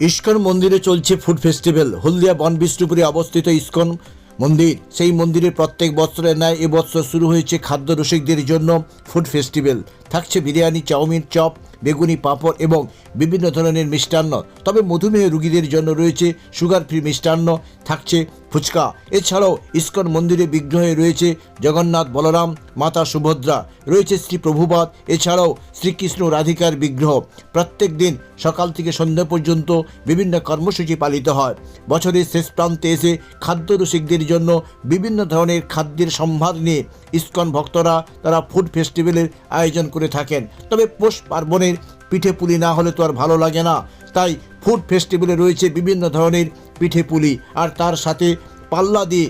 ISKCON মন্দিরে চলছে food festival. হলদিয়া বন বিষ্ণুপুরে অবস্থিত ইস্কন মন্দির। সেই মন্দিরে প্রত্যেক বছরের ন্যায় এবছর শুরু হয়েছে খাদ্য রসিকদের জন্য ফুড ফেস্টিভ্যাল। থাকছে বিরিয়ানি, চাউমিন, চপ বেগুনি, পাঁপড় এবং বিভিন্ন ধরনের মিষ্টান্ন। তবে মধুমেহ রোগীদের জন্য রয়েছে সুগার ফ্রি মিষ্টান্ন, থাকছে ফুচকা। এছাড়াও ইস্কন মন্দিরে বিগ্রহে রয়েছে জগন্নাথ বলরাম, মাতা সুভদ্রা। রয়েছে শ্রী প্রভুপাত এছাড়াও শ্রীকৃষ্ণ রাধিকার বিগ্রহ। প্রত্যেক দিন সকাল থেকে সন্ধ্যা পর্যন্ত বিভিন্ন কর্মসূচি পালিত হয়। বছরের শেষ প্রান্তে এসে খাদ্য রসিকদের জন্য বিভিন্ন ধরনের খাদ্যের সম্ভার নিয়ে ইস্কন ভক্তরা তারা ফুড ফেস্টিভ্যালের আয়োজন করে থাকেন। তবে পৌষ পার্বণের পিঠে পুলি না হলে তো আর ভালো লাগে না। তাই ফুড ফেস্টিভ্যালে রয়েছে বিভিন্ন ধরনের পিঠে পুলি। আর তার সাথে পাল্লা দিয়ে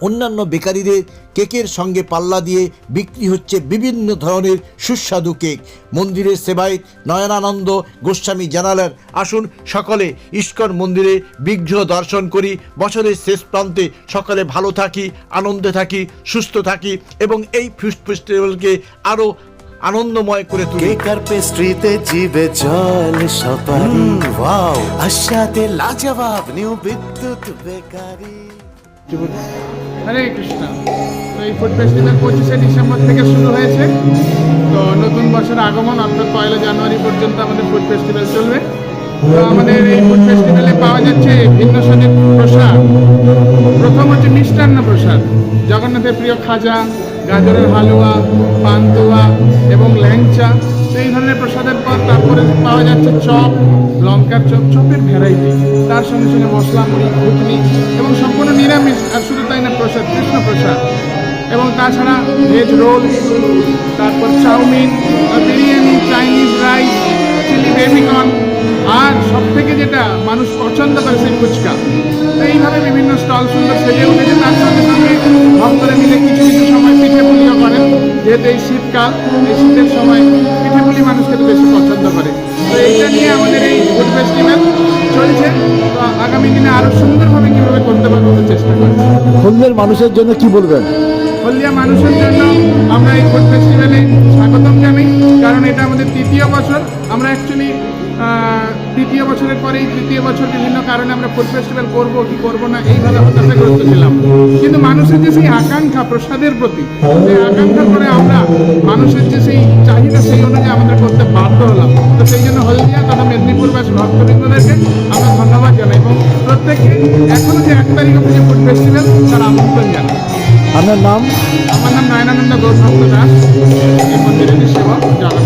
অন্যান্য বেকারিদের কেকের সঙ্গে পাল্লা দিয়ে বিক্রি হচ্ছে বিভিন্ন ধরনের সুস্বাদু কেক। মন্দিরের সেবায় নয়নানন্দ গোস্বামী জানালেন আসুন সকলে ইস্কন মন্দিরে বিগ্রহ দর্শন করি। বছরের শেষ প্রান্তে সকলে ভালো থাকি আনন্দে থাকি সুস্থ থাকি এবং এই ফিস্ট ফেস্টিভ্যালকে আরও আনন্দময় করে তুলি। কেক আর পেস্ট্রিতে জিবে জল সপারি ওয়াও আশাতে লাজবাব নিউ বিদ্যুৎ বেকারি। হরে কৃষ্ণ। তো এই ফুড ফেস্টিভ্যাল পঁচিশে ডিসেম্বর থেকে শুরু হয়েছে। তো নতুন বছর আগমন, অর্থাৎ পয়লা জানুয়ারি পর্যন্ত আমাদের ফুড ফেস্টিভ্যাল চলবে। তো আমাদের এই ফুড ফেস্টিভ্যালে পাওয়া যাচ্ছে ভিন্ন স্বাদের প্রসাদ। প্রথম হচ্ছে মিষ্টান্ন প্রসাদ। জগন্নাথের প্রিয় খাজা, গাজরের হালুয়া, পান্তুয়া এবং ল্যাংচা। এই ধরনের প্রসাদের পর তারপরে পাওয়া যাচ্ছে চপ, লঙ্কার চপ, চপের ভ্যারাইটি। তার সঙ্গে সঙ্গে মশলা, মুড়ি, ঘুগনি এবং সম্পূর্ণ নিরামিষ, আর শুধু তাই না, প্রসাদ, কৃষ্ণ প্রসাদ। এবং তাছাড়া ভেজ রোল তারপর chowmein biryani Chinese rice chilli baby corn আর সব থেকে যেটা মানুষ পছন্দ করে সেই ফুচকা। এইভাবে বিভিন্ন স্টল সুন্দর সেজে উঠেছে, তার সঙ্গে যেহেতু এই শীতকাল এই শীতের সময় পিঠে পুলি মানুষ খেতে বেশি পছন্দ করে। তো এইটা নিয়ে আমাদের এই ফুড ফেস্টিভ্যাল চলছে। তো আগামী দিনে আরও সুন্দরভাবে কীভাবে করতে পারব চেষ্টা করছি। হলদের মানুষের জন্য কি বলবেন? হলদিয়া মানুষের জন্য আমরা এই ফুড ফেস্টিভ্যালে স্বাগতম জানাই কারণ এটা আমাদের তৃতীয় বছর। আমরা অ্যাকচুয়ালি তৃতীয় বছরের পরেই তৃতীয় বছর বিভিন্ন কারণে আমরা ফুড ফেস্টিভ্যাল করব কি করব না এইভাবে হতাশাগ্রস্ত ছিলাম। কিন্তু মানুষের যে সেই আকাঙ্ক্ষা প্রসাদের প্রতি সেই আকাঙ্ক্ষার পরে আমরা মানুষের যে সেই চাহিদা সেই অনুযায়ী আমাদের করতে বাধ্য হলাম। তো সেই জন্য হলদিয়া তথা মেদিনীপুরবাসী ভক্তবৃন্দদেরকে আমরা ধন্যবাদ জানাই এবং প্রত্যেককে এখনও যে এক তারিখ অব্দি ফুড ফেস্টিভ্যাল তার আমন্ত্রণ জানাই। আপনার নাম? আমার নাম নয়নানন্দ গৌরভক্ত দাস এই মন্দিরের সেবক জগন্নাথ।